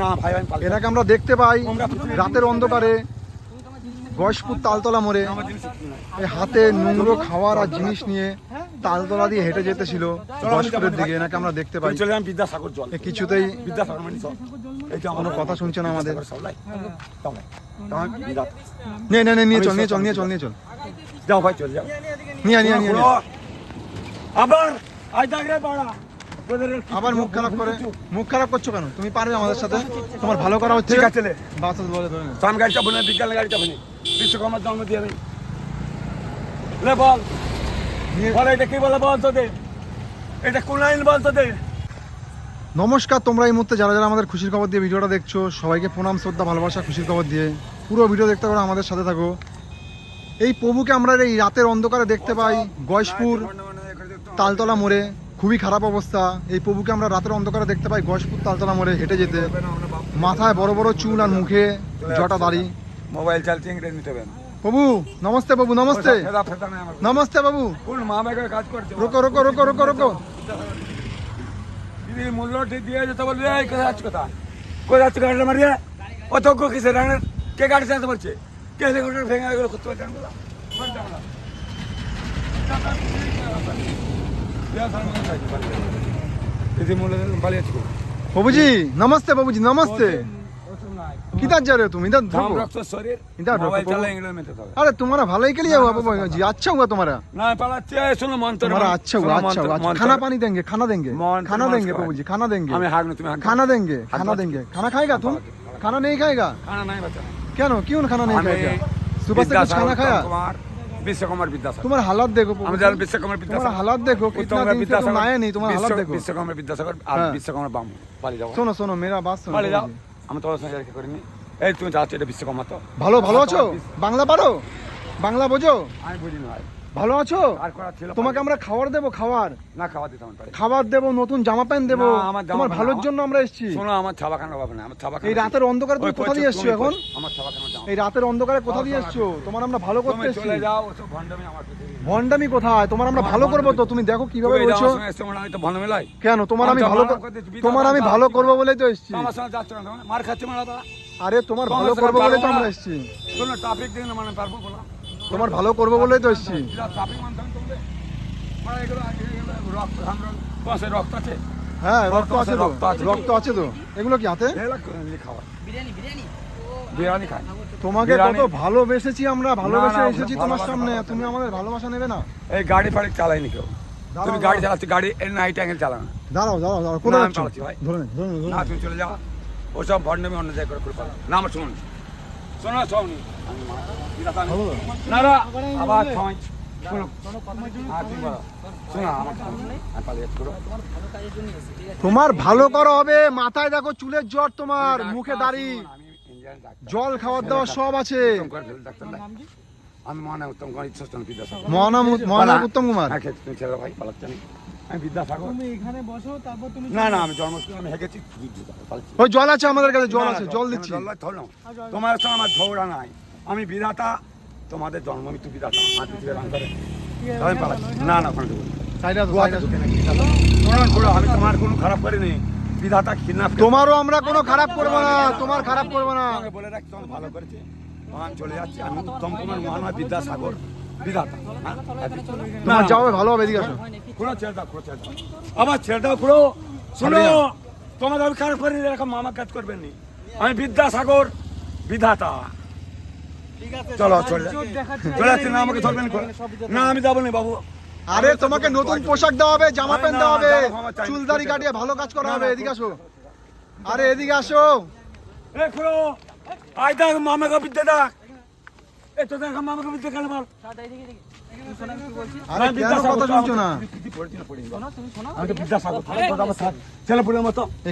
না ভাই আমি পালিয়ে এনাকে আমরা দেখতে পাই রাতের অন্ধকারে গয়েশপুর তালতলা মোড়ে। এই হাতে নোংরো খাওয়ার আর জিনিস নিয়ে তালতলা দিয়ে হেঁটে যেতেছিল গয়েশপুরের দিকে এনাকে আমরা দেখতে পাই। চলে যান বিদ্যাসাগর জল। কিছুতেই বিদ্যাসাগর মানে কোনো কথা শুনছে না আমাদের। তবে নে নে নে নিয়ে চল নিয়ে চল নিয়ে চল নিয়ে চল। যাও ভাই চলে যাও। নিয়ে নিয়ে নিয়ে। আবার আজ দেখে পাড়া। আবার মুখ খারাপ করে? মুখ খারাপ করছ কেন? তুমি পারবে আমাদের সাথে? তোমার ভালো করা হচ্ছে ঠিক আছে। বাস বলে ধরে নে। গাড়িটা বলে বিজ্ঞান গাড়িটা বলে বিশ্বকর্মার জন্ম দিয়ে লে বল। বল এটা কি বলে বল তোদের? এটা কোন আইন বল তোদের? নমস্কার তোমরা এই মুহূর্তে যারা যারা আমাদের খুশির খবর দিয়ে ভিডিওটা দেখছ সবাইকে প্রণাম শ্রদ্ধা ভালোবাসা খুশির খবর দিয়ে। পুরো ভিডিও দেখতে পারো আমাদের সাথে থাকো। এই প্রভুকে আমরা এই রাতের অন্ধকারে দেখতে পাই গয়েশপুর তালতলা মোড়ে। খুবই খারাপ অবস্থা। এই প্রভুকে আমরা রাতের অন্ধকারে দেখতে পাই গয়েশপুর তালতলা মোড়ে হেঁটে যেতে। মাথায় বড় বড় চুল আর মুখে জটা দাড়ি। মোবাইল চালতে ইংরেজি নিতে হবে। প্রভু নমস্তে বাবু নমস্তে। নমস্তে বাবু কোন মা মেঘের কাজ করছে। রোকো রোকো রোকো রোকো রোকো। দিদি মূল্যটি দিয়ে যেতে বলবে এই কোথায় যাচ্ছ কোথায়? কোথায় যাচ্ছ গাড়িটা মারিয়ে? অতজ্ঞ কিসে রানের কে গাড়ি চালাতে পারছে কে হেলিকপ্টার ভেঙে গেল করতে পারছে না দিদি মূল্য পালিয়ে আছি বাবুজি নমস্তে বাবুজি নমস্তে किधर जा रहे हो तुम इधर ধাম रुको রক্ত শরীর इधर মোবাইল रुको চালা बाबू। ইংরেজি মেতে হবে अरे तुम्हारा भला ही के लिए हुआ बाबू जी अच्छा हुआ तुम्हारा না পালাচ্ছে শোনো মন্ত্র तुम्हारा अच्छा हुआ अच्छा हुआ अच्छा। खाना पानी देंगे खाना देंगे मौन- खाना मौन देंगे से बाबू जी खाना देंगे আমি হাগ না তুমি হাগ खाना देंगे हाथ खाना मत- देंगे खाना खाएगा तुम खाना नहीं खाएगा খানা নাই বাচ্চা क्या नो क्यों खाना नहीं আমি खाएगा सुबह से कुछ বিদ্যাসাগর खाना खाया বিশ্বকর্মার বিদ্যাসাগর। তোমার হালত দেখো আমি জানি বিশ্বকর্মার বিদ্যাসাগর। হালত দেখো বিশ্বকর্মার বিদ্যাসাগর মায়া নেই তোমার হালত দেখো। বিশ্বকর্মার বিদ্যাসাগর আর হ্যাঁ। বিশ্বকর্মার বাম। পালিয়ে যাও। শোনো শোনো মেরা বাস শোনো পালিয়ে যাও। আমি তোমার সঙ্গে কি করিনি। এই তুমি যাচ্ছ এটা বিশ্বকর্মা তো। ভালো ভালো আছো? বাংলা পারো? বাংলা বোঝো? আমি বুঝি না ভালো আছো? আর করা ছিল তোমাকে আমরা খাবার দেবো খাবার। না খাওয়া দিতাম পারি খাবার দেবো নতুন জামা প্যান্ট দেবো। তোমার ভালোর জন্য আমরা এসেছি। শোনো আমার ছাবা খানা পাবে না? আমার এই রাতের অন্ধকারে তুমি কোথা দিয়ে এসছো এখন? আমার ছাবা খানা এই রাতের অন্ধকারে কোথা দিয়ে এসছো? তোমার আমরা ভালো করতে এসেছি। চলে যাও ওসব ভণ্ডামি আমার। ভন্ডামি কোথায়? তোমার আমরা ভালো করব তো তুমি দেখো কীভাবে বলছো। আমি তো লাই কেন? তোমার আমি ভালো তোমার আমি ভালো। করব বলেই তো এসেছি। আমার সঙ্গে যাচ্ছ না মার খাচ্ছে মারা আরে তোমার ভালো করব বলেই তো আমরা। এসেছি। শোনো ট্রাফিক দিন মানে পারব বলা। তোমার ভালো করব বলেই তো এসেছি। হ্যাঁ রক্ত আছে তো। রক্ত আছে। রক্ত আছে তো। এগুলো কি হাতে? বিরিয়ানি খায় তোমাকে কত ভালোবেসেছি আমরা ভালোবেসে এসেছি তোমার সামনে। তুমি আমাদের ভালোবাসা নেবে না। এই গাড়ি ফাড়ি চালাইনি কেউ। তুমি গাড়ি চালাচ্ছি গাড়ি এর নাইট অ্যাঙ্গেল চালানো দাঁড়াও দাঁড়াও দাঁড়াও। কোথায় না, আমি যাচ্ছ? পালাচ্ছি ভাই। ধরে নে, ধরে নে। তুমি চলে যাও। ওসব ভণ্ডামি অন্য জায়গায় করে করে না আমার শুনুন। শোনো না না আবার ছয়। তোমার ভালো করা হবে। মাথায় দেখো চুলের জ্বর তোমার মুখে দাড়ি। জল খাওয়ার দাওয়ার সব আছে। আমি মহানা উত্তম কুমার উত্তম কুমার। ভাই পালাচ্ছে। আমি বিদ্যাসাগর তুমি এখানে বসো তারপর তুমি না না আমি জন্মস্থান আমি হেগেছি ওই জল আছে আমাদের কাছে জল আছে জল দিচ্ছি। জল থল নয়। তোমার সঙ্গে আমার ঝগড়া নাই। আমি বিধাতা তোমাদের জন্ম মৃত্যু বিধাতা আর পৃথিবীর পালাচ্ছি। না না ওখানে আমি তোমার কোনো খারাপ করিনি বিধাতা কিডন্যাপ তোমারও আমরা কোনো খারাপ করব না তোমার খারাপ করব না। বলে রাখছি ভালো করেছে। আমি চলে যাচ্ছি আমি উত্তম কুমার মহানয় বিদ্যাসাগর। বিধাতা হ্যাঁ? তোমার যাও ভালো হবে এদিকে আসো খুঁড়ো ছেড়ে দাও খুঁড়ো ছেড়ে দাও আবার ছেড়ে দাও খুঁড়ো শুনো ছাড়িয়ে দাও। তোমাকে আমি খারাপ করি এরকম মামা কাজ করবেন নি আমি বিদ্যাসাগর বিধাতা চলো চলে চলে যাচ্ছি না আমাকে ধরবেন না আমি যাব না বাবু আরে তোমাকে নতুন পোশাক দেওয়া হবে জামা প্যান্ট দেওয়া হবে চুলদারি কাটিয়ে ভালো কাজ করা হবে এদিকে আসো আরে এদিকে আসো এ খুঁড়ো আয় দেখ মামাকে বিদ্যে দেখ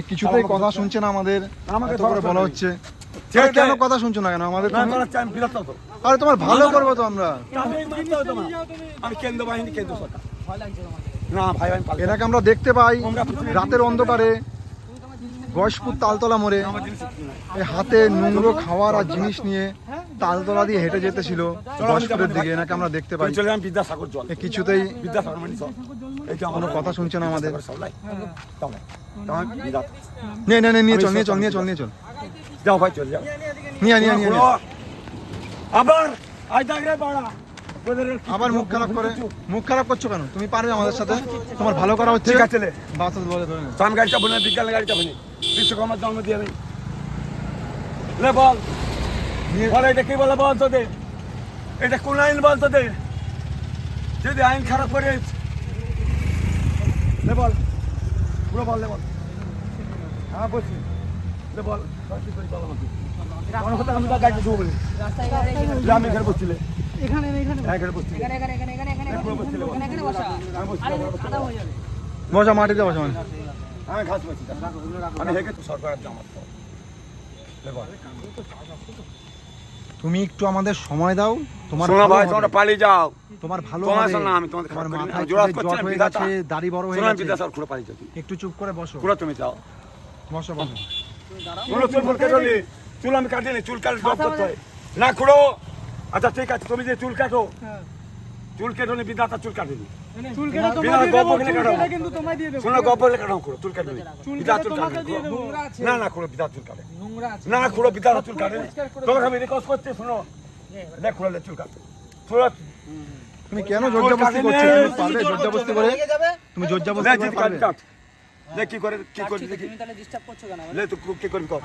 কিছুতেই কথা শুনছে না আমাদের। আমাকে বলা হচ্ছে। কেন কথা শুনছো না কেন? আমাদের। আরে তোমার ভালো করব তো আমরা। আমি কেন্দ্র বাহিনী কেন্দ্র সরকার। না ভাই এনাকে আমরা দেখতে পাই। রাতের অন্ধকারে। গয়েশপুর তালতলা মোড়ে। এই হাতে নোংরো খাওয়ার আর জিনিস নিয়ে তালতলা দিয়ে হেঁটে যেতেছিল গয়েশপুরের দিকে এনাকে আমরা দেখতে পাই। চলে বিদ্যাসাগর জল। কিছুতেই বিদ্যাসাগর মানে চল এই তো কোনো কথা শুনছে না আমাদের। বিধাতা নে নে নে নিয়ে চল নিয়ে চল নিয়ে চল নিয়ে চল। যাও ভাই চল যাও। নিয়ে নিয়ে নিয়ে আবার আবার মুখ খারাপ করে। মুখ খারাপ করছ কেন? তুমি পারবে আমাদের সাথে? তোমার ভালো করা হচ্ছে? ঠিক আছে বাস বলে। গাড়িটা বলে বিজ্ঞান গাড়িটা বলি বিশ্বকর্মার জন্ম দিয়ে আমি লে বল। বল এটা কি বলে বল তোদের? এটা কোন আইন বল তোদের? যদি আইন খারাপ করে লে বল। পুরো বল লে বল। হ্যাঁ বলছি। লে বল। আমি এখানে বসছিলে এখানে এখানে হ্যাঁ বসছিলে এখানে এখানে এখানে এখানে এখানে পুরো বসছিলে বল। এখানে এখানে বসা। আমি বসছি। আরে কাদা যাবে। বসা মাটিতে বসা মানে। আমি ঘাস আমি সরকারের জামাত তুমি একটু আমাদের সময় দাও। তোমার শোনো ভাই তোমরা পালিয়ে যাও। তোমার ভালো তোমার শোনো, আমি তোমাদের তোমার করি। মাথায় করছি হয়ে বিধাতা। দাড়ি বড় হয়ে শোনো গেছে। খুঁড়ে পালিয়ে যাও। একটু চুপ করে বসো। খুঁড়ো তুমি যাও। বসো বসো। শোনো চুল ফুল কেটে চুল আমি কাটিনি চুল কাটলে করতে হয়। না খুঁড়ো আচ্ছা ঠিক আছে তুমি যে চুল কাটো। চুল কেটো নি বিধাতা চুল কাটেনি চুল কেটে তোমায় দিয়ে দেবো শোনো গপ্প কেটে কাটো চুল বিধাতা চুল না। না খুঁড়ো বিধাতা চুল কাটে না। খুঁড়ো বিধাতা চুল কাটে তোমাকে আমি রিকোয়েস্ট করছি শোনো। লে খুঁড়ো লে চুল কাটে। তুমি কেন জোরজাবস্তি করছ? পারবে জোরজাবস্তি করে। তুমি লে করে লে কি করে কি করে দেখি তুমি তাহলে ডিস্টার্ব করছ কেন? লে তুই কি করবি কর।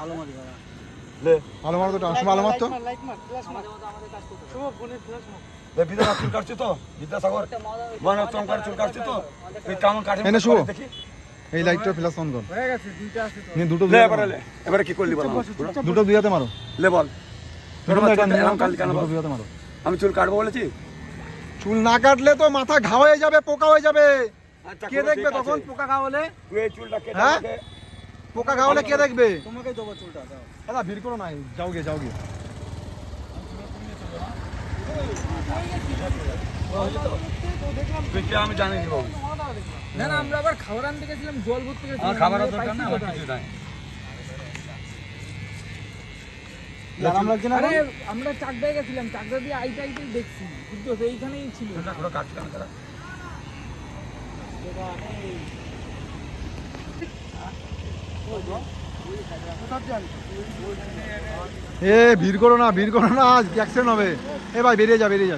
লে। ভালো মারো তো টানছো ভালো লাইট মার ফ্ল্যাশ মার আমাদের কাজ করতে শুভ ফোনে ফ্ল্যাশ মার। চুল কাটছে তো বিদ্যাসাগর। মানে চমকার চুল কাটছে তো। তুই কেমন কাটে এনে শুভ। এই লাইটটা প্লাস অন কর। হয়ে গেছে দুইটা আছে তো। দুটো লে এবারে লে এবারে কি করলি বল দুটো দুইয়াতে মারো। লে বল। তোর দুটো আমার এটা চুলটা নিয়ে এরম নাও, কাটলি কেন দুটো বল? দুইয়াতে মারো। আমি চুল কাটবো বলেছি? চুল না কাটলে তো মাথা ঘা হয়ে যাবে পোকা হয়ে যাবে। আচ্ছা, কে দেখবে তখন পোকা চুলটা কেটে হ্যাঁ? পোকা খাওয়ালে কে দেখবে? তোমাকে দেবো চুলটা দাদা ভিড় করো নাই যাও গে যাও গে। তুই কে আমি জানি না না আমরা আবার খাবার আনতে গেছিলাম জল ভরতে গেছিলাম খাবার দরকার না আমার কিছু নাই। চাকদায় গেছিলাম চাকদা দিয়ে আইটা আইটাই দেখছি। কিন্তু এইখানেই ছিল। চুলটা এ ভিড় করো না ভিড় করো না আজ অ্যাক্সিডেন্ট হবে। এ ভাই বেরিয়ে যা বেরিয়ে যা।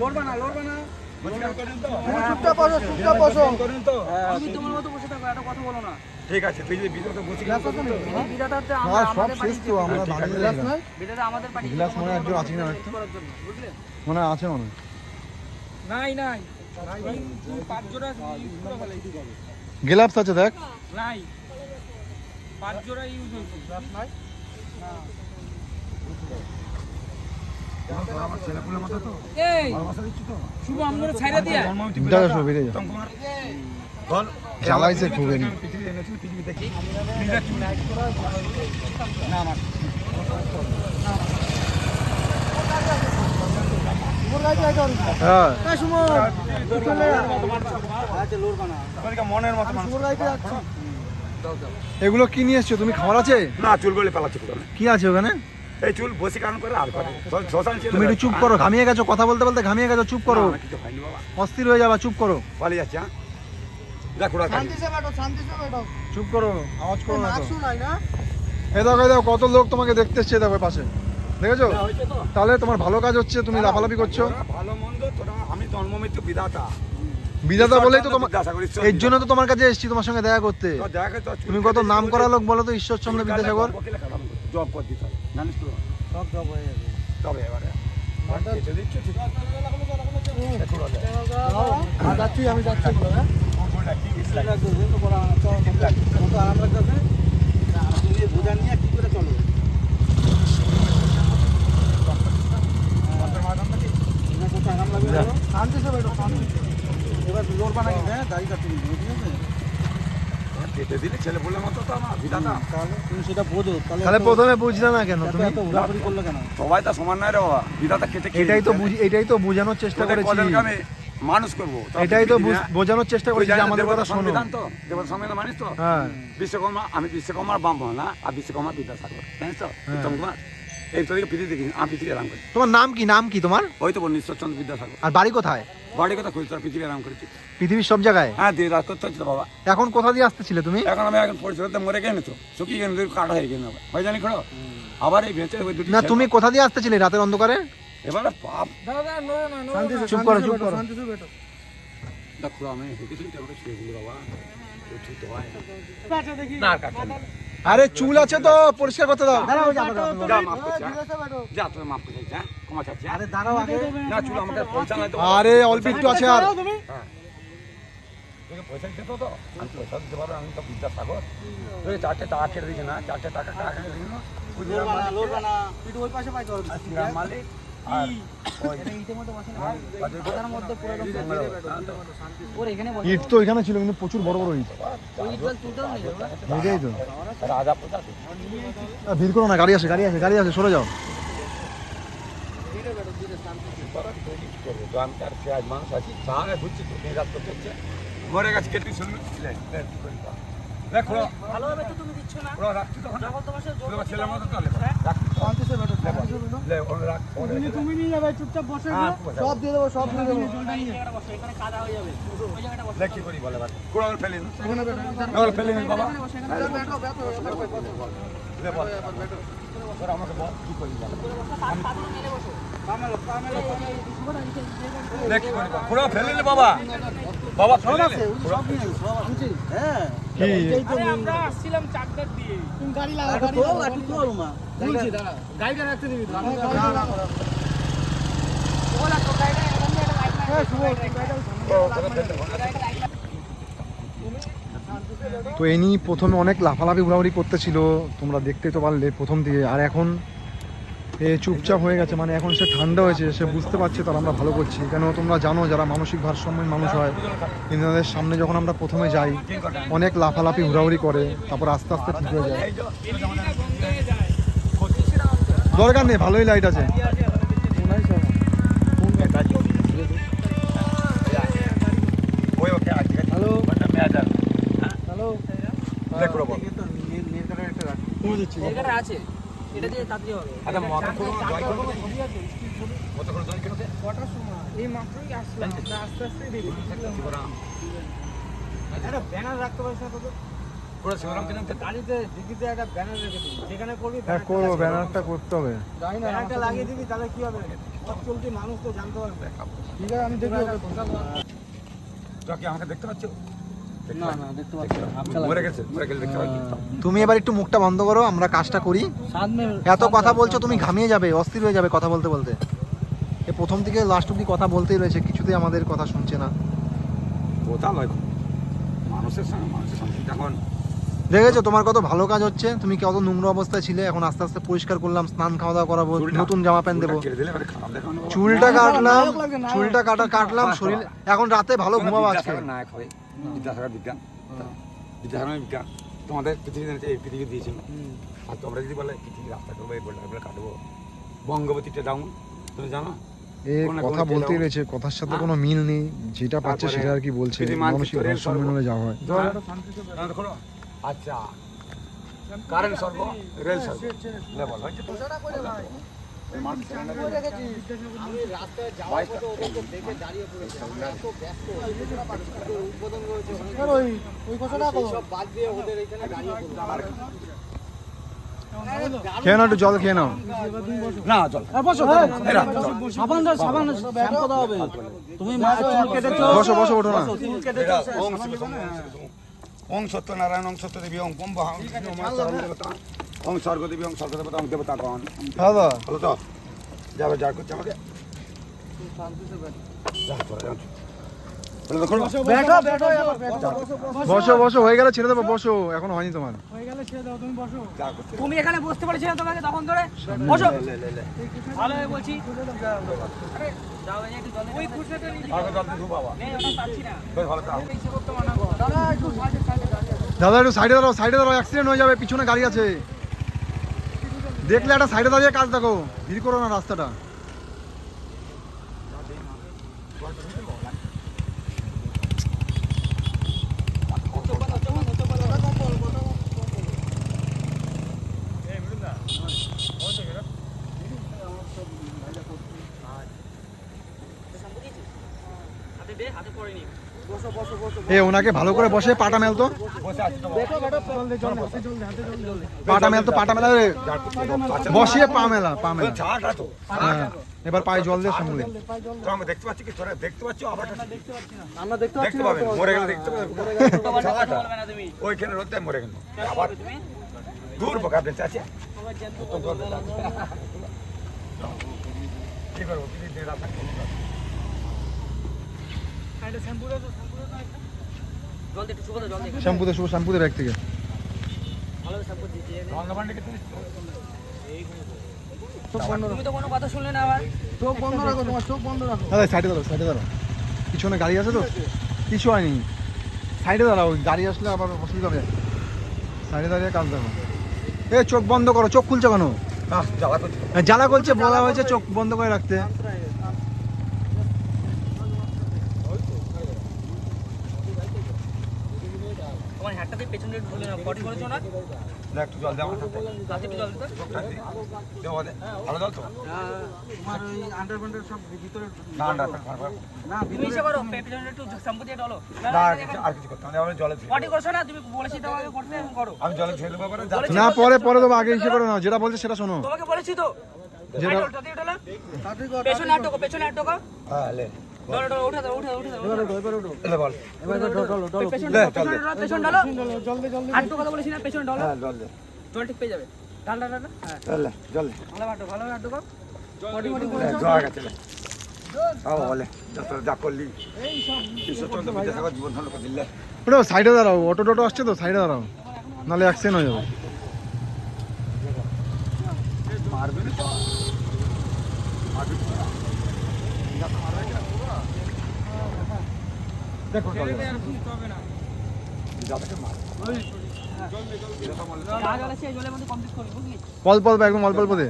লড়বা না লড়বা না। বলছি কেন করেন তো? চুপটা বসো চুপটা বসো। তুমি তোমার মতো বসে থাকো একটা কথা বলো না। ঠিক আছে আমাদের আমাদের মনে হয় মনে হয় আছে মনে হয়। নাই নাই। গ্লাভস আছে দেখ। নাই। পাঁচ জোড়া ইউজ হয়েছে। গ্লাস নাই বল জ্বালাইছে খুব না আমার হ্যাঁ তোদেরকে মনের মতো মানুষ এগুলো কি নিয়ে এসছো? তুমি খাবার আছে? না চুল বলে পালাচ্ছে কি আছে ওখানে? এই চুল বসে কান করে আর করে তুমি একটু চুপ করো ঘামিয়ে গেছো কথা বলতে বলতে ঘামিয়ে গেছো চুপ করো। অস্থির হয়ে যাবা চুপ করো। পালিয়ে যাচ্ছে হ্যাঁ। চুপ করো আওয়াজ করো না এই দেখো এই দেখো কত লোক তোমাকে দেখতে এসছে দেখো পাশে। দেখেছ তাহলে তোমার ভালো কাজ হচ্ছে তুমি লাফালাফি করছ ভালো মন্দ তোরা আমি জন্ম মৃত্যু বিধাতা বিধাতা বলেই তো তোমার এর জন্য তো তোমার কাছে এসেছি তোমার সঙ্গে দেখা করতে তুমি কত নাম করা লোক বলো তো ঈশ্বরচন্দ্র বিদ্যাসাগর জব করে দিতে হবে জানিস তো সব জব হয়ে যাবে তবে এবারে। যাচ্ছি আমি যাচ্ছি হ্যাঁ নিয়ে কি করে চলো আরাম লাগবে শান্তি সে বেটো শান্তি এবার লড়বা না কিন্তু হ্যাঁ দাড়ি কাটতে কিন্তু ঠিক আছে কেটে দিলে ছেলে বলে মতো তো আমার বিধাতা তাহলে তুমি সেটা বোঝো তাহলে তাহলে প্রথমে বুঝলে না কেন তুমি? এত ঘোরাঘুরি করলে কেন? সবাই তো সমান নয় রে বাবা বিধাতা কেটে এটাই তো দিচ্ছে। বুঝি- এটাই তো বোঝানোর চেষ্টা করেছি। মানুষ করব এটাই তো। বোঝানোর চেষ্টা তুই করেছি যে আমাদের কথা শোনো। সংবিধান তো? দেবতা সংবিধান মানিস তো? হ্যাঁ। বিশ্বকর্মা আমি বিশ্বকর্মার বাম না আর বিশ্বকর্মা বিদ্যাসাগর জানিস তো? উত্তম কুমার। এই পৃথিবী দেখি আমি পৃথিবী আরাম করি। তোমার নাম কি নাম কি তোমার? ওই তো ঈশ্বরচন্দ্র বিদ্যাসাগর। আর বাড়ি কোথায়? বাড়ি কথা খুঁজছে পৃথিবী আরাম করেছি। পৃথিবীর সব জায়গায়? হ্যাঁ দিয়ে রাত করতে হচ্ছে বাবা। এখন কোথা দিয়ে আসতেছিলে তুমি? এখন আমি এখন পরিচয়তে মরে গেলে তো। শুকিয়ে গেলে তুই হয়ে গেলে হয় জানি খড়ো? আবার এই ভেঁচে ওই দুটি না তুমি কোথা দিয়ে আসতেছিলে রাতের অন্ধকারে? এবারে পাপ দাদা নো চুপ করো। চুপ করো দেখো আমি হেঁটে শুয়ে বাবা। হয় না কাটা না আরে চুল আছে তো পরিষ্কার করতে দাও। যা মাফ করছি? যা তুমি মাফ করছি যা ক্ষমা চাচ্ছি আরে দাঁড়াও আগে। না চুল আমাকে পয়সা নাই তো। আরে অল্প একটু আছে আর। হ্যাঁ। পয়সা দিতে তো আমি পয়সা দিতে পারব আমি তো তুই চারটে টাকা কেটে দিয়েছি না চারটে টাকা টাকা কেটে না। ওই পাশে মালিক। আর হ্যাঁ। ইট তো এখানে ছিল কিন্তু প্রচুর বড় বড় ইট। তো ভিড় করো না গাড়ি আসে গাড়ি আসে গাড়ি আসে সরে যাও। আছি মরে গেছে কেটে তুমি নিয়ে যাবে চুপচাপ বসে হ্যাঁ সব দিয়ে দেবো সব দিয়ে দেবো। জায়গাটা বসো এখানে কাদা হয়ে যাবে। ওই জায়গাটা বসো। লে কি করি বলে বাবা ফেলে ফেলে বাবা। আমাকে বল কি করি ফেলে আরে আমরা আসছিলাম চাকদার দিয়ে। তুমি গাড়ি লাগা গাড়ি লাগা একটু তোল মা বলছি দাঁড়া। গাড়িটা রাখতে দিবি তো আমি ওলা তো গাড়িটা এখান একটা লাইট তো এনি প্রথমে অনেক লাফালাফি ঘোরাঘুরি করতেছিল। তোমরা দেখতে তো পারলে প্রথম দিকে। আর এখন এ চুপচাপ হয়ে গেছে মানে এখন সে ঠান্ডা হয়েছে সে বুঝতে পারছে তার আমরা ভালো করছি। কেন তোমরা জানো যারা মানসিক ভারসাম্যহীন মানুষ হয় এনাদের সামনে যখন আমরা প্রথমে যাই অনেক লাফালাফি ঘোরাঘুরি করে তারপর আস্তে আস্তে ঠিক হয়ে যায়। দরকার নেই ভালোই লাইট আছে। হ্যালো। হ্যালো জায়গাটা আছে। এটা দিয়ে তাড়াতাড়ি হবে। আচ্ছা তো জয় করো কত করে জয় করো কটার সময়? এই মাত্রই আসলাম আস্তে আস্তে দেখি। একটা ব্যানার রাখতে পারিস না তোদের পুরো শিবরাম কেন গাড়িতে ডিকিতে একটা ব্যানার রেখে দিবি। যেখানে করবি হ্যাঁ করব ব্যানারটা করতে হবে। ব্যানারটা লাগিয়ে দিবি তাহলে কি হবে? চলতি মানুষ তো জানতে পারবে। ঠিক আছে আমি দেখি তো কি আমাকে দেখতে পাচ্ছ তুমি এবার একটু মুখটা বন্ধ করো আমরা কাজটা করি। এত কথা বলছো তুমি ঘামিয়ে যাবে অস্থির হয়ে যাবে কথা বলতে বলতে। এ প্রথম থেকে লাস্ট অব্দি কথা বলতেই রয়েছে কিছুতেই আমাদের কথা শুনছে না। কোথা লয় মানুষের সঙ্গে মানুষের সঙ্গে এখন দেখেছ তোমার কত ভালো কাজ হচ্ছে তুমি কত নোংরা অবস্থায় ছিলে এখন আস্তে আস্তে পরিষ্কার করলাম স্নান খাওয়া দাওয়া করাবো নতুন জামা প্যান্ট দেবো। চুলটা কাটলাম। চুলটা কাটা কাটলাম শরীর এখন রাতে ভালো ঘুমাবো আজকে। বিদ্যাসাগর বিজ্ঞান বিদ্যাসাগর বিজ্ঞান তোমাদের পৃথিবী এই পৃথিবী দিয়েছিল আর তোমরা যদি বলে পৃথিবী রাস্তা করব এই বলে বলে কাটবো বঙ্গবতীটা ডাউন তুমি জানো এ কথা কোনো বলতেই রয়েছে কথার সাথে হ্যাঁ। কোনো মিল নেই যেটা পাচ্ছে সেটা আর কি বলছে মানসিক রেল ভারসাম্য সর্ব- হলে যা হয় হ্যাঁ? আচ্ছা কারেন্ট সর্ব রেল সর্ব লেভেল হয়েছে খেয়ে নাও একটু জল খেয়ে নাও। না রাখ, চল। সাবান সাবান হবে তুমি চুল কেটেছো বসো বসো ওঠো না। চুল এটা ওং শিব সোম, ওং শিব সোম। ওং সত্য নারায়ণ ওং সত্য ওং পম্ব ওং বিষ্ণু দেবতা ওং স্বর্গ দেবী ওং স্বর্গ দেবতা ওং দেবতা গণ দাদা হলো তো যাবে যা করছে আমাকে বসো বসো হয়ে গেলে ছেড়ে দেবো বসো এখন হয়নি তোমার। তুমি এখানে বসতে তোমাকে তখন ধরে? বসো। ভালো বলছি। দাদা একটু সাইডে দাঁড়াও সাইডে দাঁড়াও অ্যাক্সিডেন্ট হয়ে যাবে পিছনে গাড়ি আছে। দেখলে একটা সাইডে দাঁড়িয়ে কাজ দেখো। ভিড় করো না রাস্তাটা। ওনাকে ভালো করে বসে পাটা মেলতো। পাটা মেল তো পাটা মেলা রে। বসিয়ে পা মেলা পা মেলা। হ্যাঁ এবার পায়ে জল দিয়ে সামলে। আমরা দেখতে পাচ্ছি কি? তোরা দেখতে পাচ্ছ? আবার আমরা দেখতে পাচ্ছি দেখতে পাবেন মরে গেলে দেখতে পাবেন ছাটা ওইখানে রোদ দেয় মরে গেল। আবার দূর চাচি। কি করব? কি দিয়ে রাখা শ্যাম্পুতে শুভ শ্যাম্পুতে ব্যাগ থেকে। গঙ্গা পান্ডে তুমি তুমি তো কোনো কথা শুনলে না আবার। চোখ বন্ধ রাখো তোমার চোখ বন্ধ রাখো। দাদা সাইডে দাঁড়াও সাইডে দাঁড়াও। পিছনে গাড়ি আছে তো? কিছু হয়নি। সাইডে দাঁড়াও গাড়ি আসলে আবার অসুবিধা হবে। সাইডে দাঁড়িয়ে কাজ দেখো। এ চোখ বন্ধ করো চোখ খুলছো কেন? জ্বালা জ্বালা করছে বলা হয়েছে চোখ বন্ধ করে রাখতে তোমার হ্যাটটা দিয়ে পেছনে ঢুলে না পটি করেছ না না একটু জল হাতে। একটু জল দে ভালো দাও তো? তোমার ওই আন্ডার সব ভিতরে না না না না করো পে- একটু শ্যাম্পু দিয়ে ডলো। না আর কিছু করতে হবে জলে পটি করছ না? তুমি বলেছি তোমাকে করতে এখন করো। আমি জলে ধুয়ে দেবো পরে না পরে পরে দেবো আগে ইসে করো না যেটা বলছে সেটা শোনো। তোমাকে বলেছি তো। যেটা পেছনে আটকো পেছনে আটকো হ্যাঁ লে। সাইডে দাঁড়াও অটো টোটো আসছে তো সাইডে দাঁড়াও। নাহলে অ্যাক্সিডেন্ট হয়ে যাবে। মারবে না মারবে না। দেখো জল দে। যাবে মার যা জল আছে এই জলের মধ্যে কমপ্লিট করবি বুঝলি অল্প অল্প একদম অল্প অল্প দে।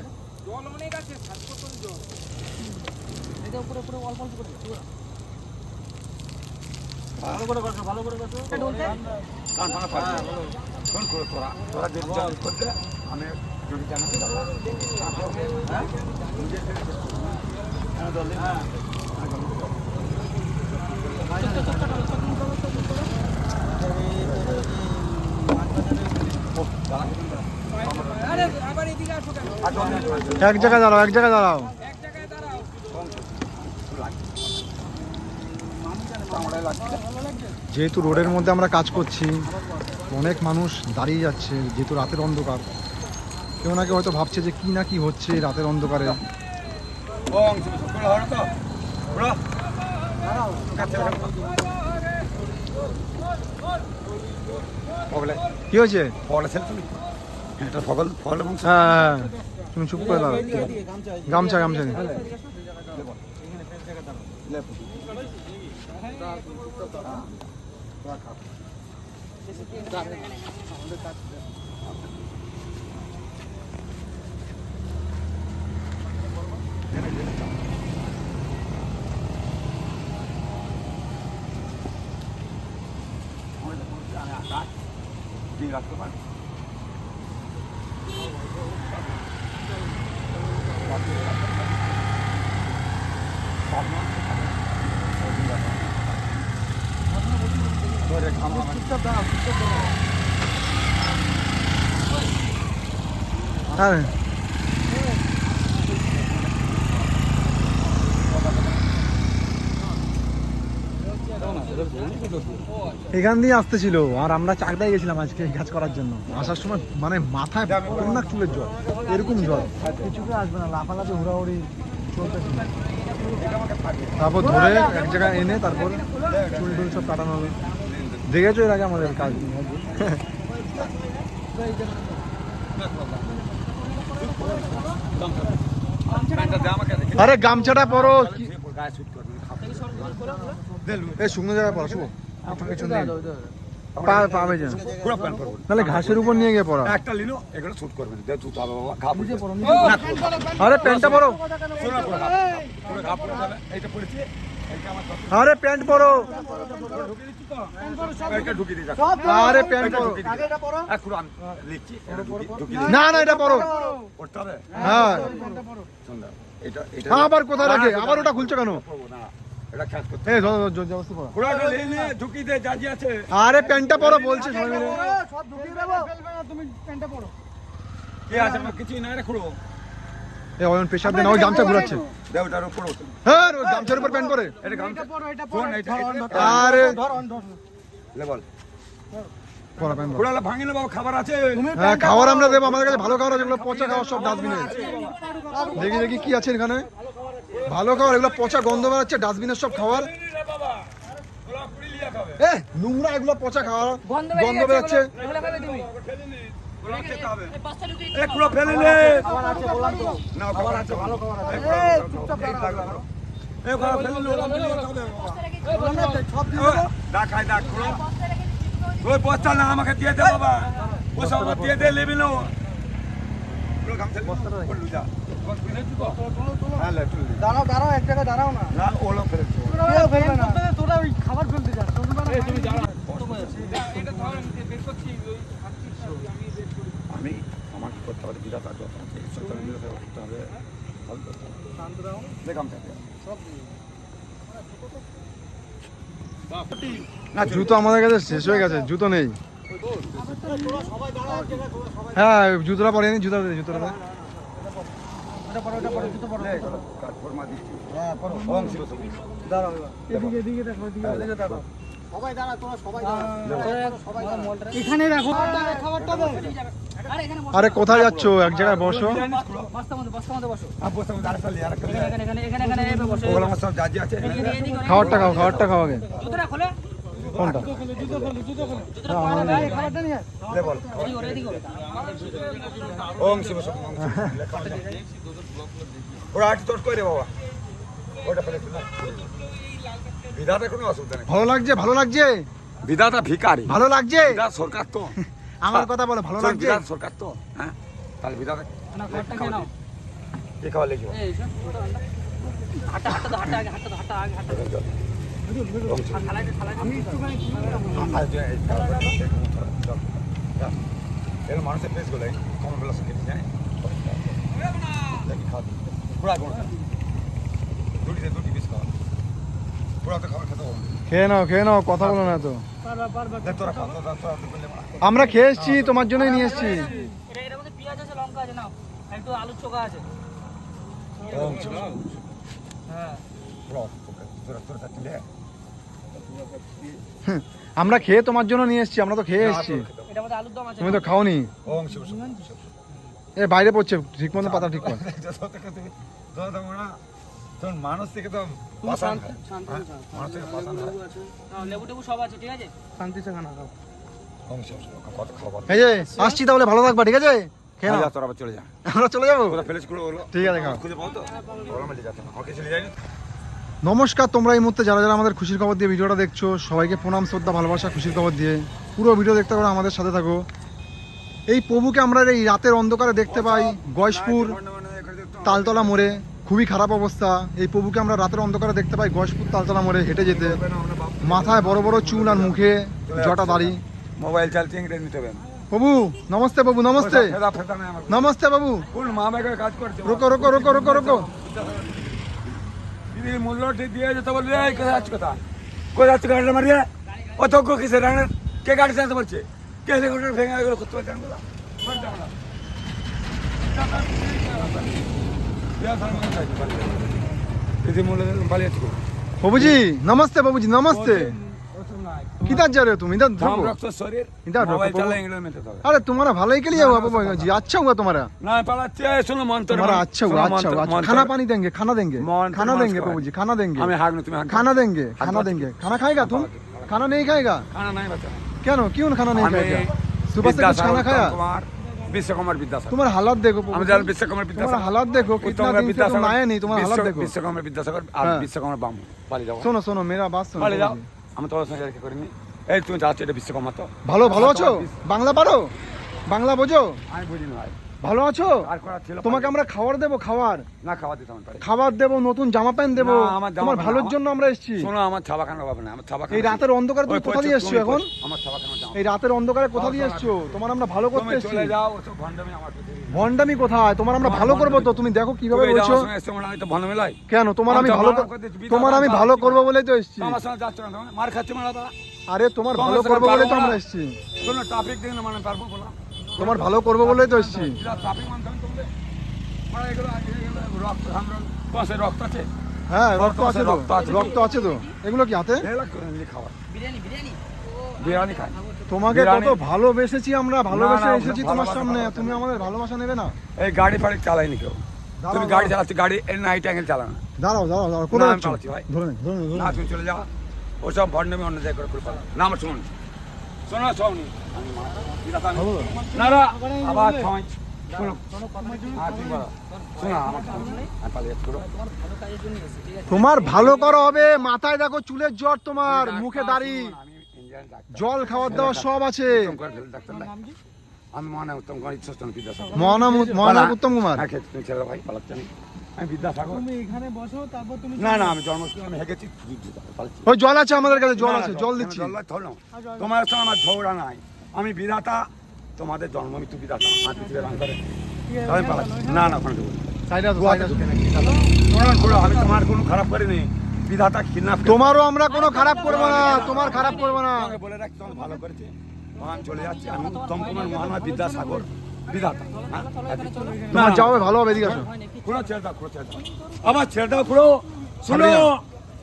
ভালো করে করো ভালো করে করো এটা ডলতে কান ভাঙা পারবে শোন করে তোরা তোরা জানিস করতে আমি যদি জানাতে যাব হ্যাঁ হ্যাঁ জল দে হ্যাঁ আরে আবার এদিকে আসো কেন আর জল দে, জল দে। এক জায়গায় দাঁড়াও, এক জায়গায় দাঁড়াও। যেহেতু রোডের মধ্যে আমরা কাজ করছি, অনেক মানুষ দাঁড়িয়ে যাচ্ছে, যেহেতু রাতের অন্ধকার। কেউ না কেউ হয়তো ভাবছে যে কি না কি হচ্ছে রাতের অন্ধকারে। কি হয়েছে? এটা ফগল ফগল এবং হ্যাঁ হ্যাঁ। তুমি চুপ করে দাঁড়াও। গামছা গামছা দিন। দিয়ে রাখতে পারি হ্যাঁ এখান দিয়ে আসতেছিল আর আমরা চাকদায় গেছিলাম আজকে এই কাজ করার জন্য। আসার সময় মানে মাথায় কন্যা চুলের জল এরকম জল কিছুতে আসবে না, লাফালাফি, হুড়াহুড়ি তারপর ধরে এক জায়গায় এনে তারপর চুল টুল সব কাটানো হবে। দেখেছ এর আগে আমাদের কাজ? আরে গামছাটা পরো। গায়ে শুকনো জায়গায় পড়া শুভ পেছন দিয়ে পা পা ভেজে পুরো প্যান্ট পরবো নাহলে ঘাসের উপর নিয়ে গিয়ে পড়া। একটা লিনো এগুলো শুট করবে। দে জুতো হবে বাবা ঘা বুঝে আরে প্যান্টটা পরো। পুরো পুরো ঘা পড়ে যাবে এইটা পড়েছি। এইটা আমার সব। আরে প্যান্ট পরো। আরে প্যান্ট পরো। না না এটা পরো। হ্যাঁ। এটা এটা আবার কোথায় রাখে? আবার ওটা খুলছো কেন? আরে প্যান্টটা পরো বলছে সবাই মিলে। সব ঢুকিয়ে দেবো। তুমি প্যান্টটা পরো। কে আছে আমার কিছুই রে খুড়ো এই অয়ন পেশাব দেন ওই গামছা ঘুরাচ্ছে। দে ওটার উপর হ্যাঁ ওই গামছার উপর প্যান্ট পরে। এটা গামছা পরো এটা পরো এটা- এটা- আরে। ধর অন ধর। লে বল। প্যান্ট পরো। ঘোড়ালা ভাঙিলে খাবার আছে। হ্যাঁ খাবার আমরা দেবো আমাদের কাছে ভালো খাবার আছে পচা খাবার সব ডাস্টবিনে দেখি দেখি কি আছে এখানে। ভালো খাবার এগুলো পচা গন্ধ বেরোচ্ছে ডাস্টবিনের সব খাবার। রে বাবা ঘোড়া কুড়ি লিয়া খাবে এ নোংরা এগুলো পচা খাবার গন্ধ বেরোচ্ছে ফেলে নে না খাবার আছে। ভালো খাবার আছে। চুপচাপ এ ফেলে নে না খাই ডাক খুড়ো ওই বস্তা না আমাকে দিয়ে দে বাবা। ও সব দিয়ে দে। গামছা দাঁড়াও দাঁড়াও এক জায়গায় দাঁড়াও না। না ওলো ফেলে কেউ ফেলবে না তোরা ওই খাবার ফেলতে যাস তুমি তুমি জানো এটা ধর আমি আমার কি করতে হবে? বিরাট আগ্রহ করতে হবে। করতে হবে দেখাম না জুতো আমাদের কাছে শেষ হয়ে গেছে জুতো নেই। হ্যাঁ জুতোটা পরে নি জুতোটা দে জুতোটা দে হ্যাঁ পড়ো ওম শিব শিব দাঁড়াও এদিকে এদিকে দেখো এদিকে এদিকে দেখো। সবাই দাঁড়া তোরা সবাই সবাই এখানে রাখো খাবারটা দে আরে এখানে বসো। আরে কোথায় যাচ্ছ? এক জায়গায় বসো। খাবারটা খাও খাবারটা খাও আগে। কোনটা? ওম শিব শিব ওম শিব শিব। লেখা আছে। ওরা আট তোর করে বাবা। ওটা ফেলে বিধাতা কোনো অসুবিধা নেই। ভালো লাগছে ভালো লাগছে? বিধাতা ভিকারি ভালো লাগছে? বিধাত সরকার তো। আমার কথা বলো ভালো লাগছে? বিধাত সরকার তো হ্যাঁ? তাহলে বিধাতা কি খাওয়া লেগে এই হাঁটা হাঁটা হাঁটা আগে হাঁটা হাঁটা আগে হাঁটা। মানুষের পেসগুলো কম বেলা সঙ্গে যায় পুরা কোন দুটিতে দুটি পিস খাওয়া পুরা তো খাবার খেতে হবে। খেয়ে নাও খেয়ে নাও কথা বলো না তো। আমরা খেয়ে এসছি তোমার জন্যই নিয়ে এসছি। একটু চোখা আছে। হ্যাঁ। আমরা খেয়ে তোমার জন্য নিয়ে এসছি আমরা তো খেয়ে এসছি। এটার মধ্যে আলুর দম আছে তুমি তো খাওনি। এ বাইরে পড়ছে ঠিক মতো পাতা ঠিক কর মানুষ থেকে তো। হ্যাঁ? মানুষ থেকে পাসান খায়। নাও, লেবু টেবু সব আছে ঠিক আছে? শান্তি সে খানা খাও। ওম শিব শিব। কত খাবার। এই যে আসছি তাহলে ভালো থাকবা ঠিক আছে? খেয়ে নাও। তোরা চলে যা। আমরা চলে যাব? ঠিক আছে খাও। তো? যাচ্ছে না। চলে নমস্কার তোমরা এই মুহূর্তে যারা যারা আমাদের খুশির খবর দিয়ে ভিডিওটা দেখছ সবাইকে প্রণাম শ্রদ্ধা ভালোবাসা খুশির খবর দিয়ে পুরো ভিডিও দেখতে পারো আমাদের সাথে থাকো। এই প্রভুকে আমরা এই রাতের অন্ধকারে দেখতে পাই গয়েশপুর তালতলা মোড়ে। খুবই খারাপ অবস্থা। এই প্রভুকে আমরা রাতের অন্ধকারে দেখতে পাই গয়েশপুর তালতলা মোড়ে হেঁটে যেতে। মাথায় বড় বড় চুল আর মুখে জটা দাড়ি। মোবাইল চালছে ইংরেজি নিতে হবে। প্রভু নমস্তে বাবু নমস্তে। নমস্তে বাবু রোকো রোকো রোকো রোকো রোকো। দিদি মূল্য ঠিক দিয়ে যেতে বলবে এই কোথায় যাচ্ছ কথা কোথায় যাচ্ছ গাড়িটা মারিয়ে? ও তো কিসে কে গাড়ি চালাতে বলছে? হেলিকপ্টার ভেঙে গেলো করতে পারছে না দিদি মূল্য পালিয়েছি বাবুজি নমস্তে বাবুজি নমস্তে किधर जा रहे हो तुम इधर ধাম रुको। রক্ত শরীর इधर মোবাইল रुको চালা बाबू। ইংরেজি মেতে হবে अरे तुम्हारा भला ही के लिए हुआ बाबा जी अच्छा हुआ तुम्हारा না পালাচ্ছে শোনো মন্ত্র तुम्हारा अच्छा हुआ अच्छा हुआ अच्छा खाना पानी देंगे खाना देंगे मौन खाना नमस्कार। देंगे बाबू जी खाना देंगे আমি হাগনু তুমি হাগ खाना देंगे खाना बात- देंगे खाना खाएगा तुम खाना नहीं खाएगा খানা নাই বাচ্চা क्या नो क्यों खाना नहीं আমি खाएगा सुबह से कुछ खाना खाया কুমার বিশ্বকুমার বিদ্যাসাগর तुम्हारा हालात देखो बाबू আমি जी। জানি বিশ্বকুমার तुम्हारा বিদ্যাসাগর हालात देखो कितना উত্তমরা दिन से तुम आए नहीं तुम्हारा हालात বিশ্ব- देखो বিশ্বকুমার বিদ্যাসাগর আর হ্যাঁ। বিশ্বকুমার বামু পালিয়ে যাও सुनो सुनो मेरा बात सुनो পালিয়ে যাও बाबू जी। আমি তোমার সঙ্গে কি করিনি এই তুমি যাচ্ছ এটা বিশ্বকর্মা তো ভালো ভালো আমার আছো তোমার বিশ- বাংলা পারো বাংলা বোঝো আমি বুঝি না ভাই ভালো আছো? আর করার ছিল তোমাকে আমরা খাবার দেবো খাবার। না আমি পারি খাবার দেবো নতুন জামা প্যান্ট দেবো। আমার তোমার ভালোর জন্য আমরা এসেছি। শোনো আমার ছাবা খানা পাবে না আমার ছাবা এই রাতের অন্ধকারে তুমি কোথা দিয়ে এসছো এখন? আমার ছাবা খানা এই রাতের অন্ধকারে কোথা দিয়ে এসছো? তোমার আমরা ভালো করতে এসেছি। চলে যাও ওসব ভণ্ডামি আমার ভন্ডামি কোথায়? তোমার আমরা ভালো করব তো? তুমি দেখো কীভাবে বলছো। মানে আমি তো ভণ্ডামি লাই কেন? তোমার আমি ভালো তোমার আমি ভালো করব বলেই তো এসেছি। আমার সঙ্গে যাচ্ছ না মার খাচ্ছ মারা আরে তোমার ভালো করব বলে তো আমরা। এসেছি। শোনো ট্রাফিক দিন মানে পারব বলা। তোমার ভালো করব বলেই তো এসেছি। হ্যাঁ রক্ত আছে তো। রক্ত আছে। তো। এগুলো কি হাতে? খাওয়া বিরিয়ানি খাই। তোমাকে কত ভালোবেসেছি আমরা ভালোবেসে এসেছি তোমার সামনে। তুমি আমাদের ভালোবাসা নেবে না। এই গাড়ি ফাড়ি চালাইনি কেউ। তুমি গাড়ি চালাচ্ছ গাড়ি নাইট অ্যাঙ্গেল চালানো দাঁড়াও দাঁড়াও দাঁড়াও। কোথায় পালাচ্ছি ভাই। ধরে ধরে নে, তুমি চলে যাও। ওসব ভণ্ডামি অন্য জায়গায় করে না আমার শুনুন। শোনো শোনি। না না আবার থামাই শোনো। হ্যাঁ তোমার ভালো করা হবে। মাথায় দেখো চুলের জ্বর তোমার মুখে দাড়ি। জল খাওয়ার দাওয়ার সব আছে। আমি মনে উত্তম কুমার মহানাম উত্তম কুমার। হ্যাঁ, ছেলে ভাই পালাচ্ছি আমি। আমি বিদ্যাসাগর তুমি এখানে বসো তারপর তুমি না না আমি জন্মস্থানে আমি হেগেছি পালাচ্ছি ওই জল আছে আমাদের কাছে জল আছে জল দিচ্ছি। জল নয়, তোমার সঙ্গে আমার ঝগড়া নাই। আমি বিধাতা তোমাদের জন্ম মৃত্যু বিধাতা আর পৃথিবীর অন্তরে আমি পালাচ্ছি। না না ওখানে আমি তোমার কোনো খারাপ করিনি। বিধাতা কিডন্যাপ তোমারও আমরা কোনো খারাপ করব না তোমার খারাপ করব না। বলে রাখছি ভালো করেছে। আমি চলে যাচ্ছি। আমি উত্তম কুমার মহানবা বিদ্যাসাগর। বিধাতা? তোমার যাও ভালো হবে এদিকে আসো। ছেড়ে দাও কোনো ছেড়ে দাও আমার ছেড়ে দাও পুরো শুনো না।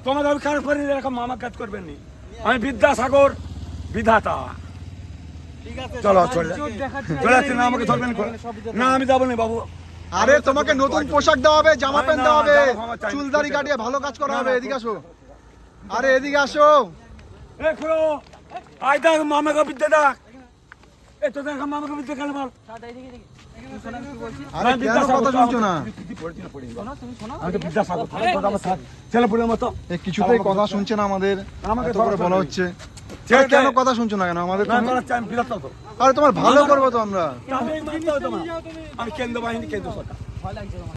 তোমাকে আমি খারাপ করিনি এরকম মামা কাজ করবেন নি আমি বিদ্যাসাগর বিধাতা। চলো চলে না আমাকে ধরবেন না আমি যাব না বাবু। আরে তোমাকে নতুন পোশাক দেওয়া হবে জামা প্যান্ট দেওয়া হবে। চুলদারি কাটিয়ে ভালো কাজ করা হবে এদিকে আসো। আরে এদিকে আসো। এ খুড়ো আই দেখ মামাকে বিদ্যা দেখ। মামাকে বল। কথা শুনছো না? কিছুতেই কথা শুনছে আমাদের। বলা হচ্ছে। কেন কথা শুনছো না কেন? আমাদের আরে তোমার ভালো করব তো আমরা। আমি কেন্দ্র বাহিনী কেন্দ্র সরকার ভয় লাগছে তোমার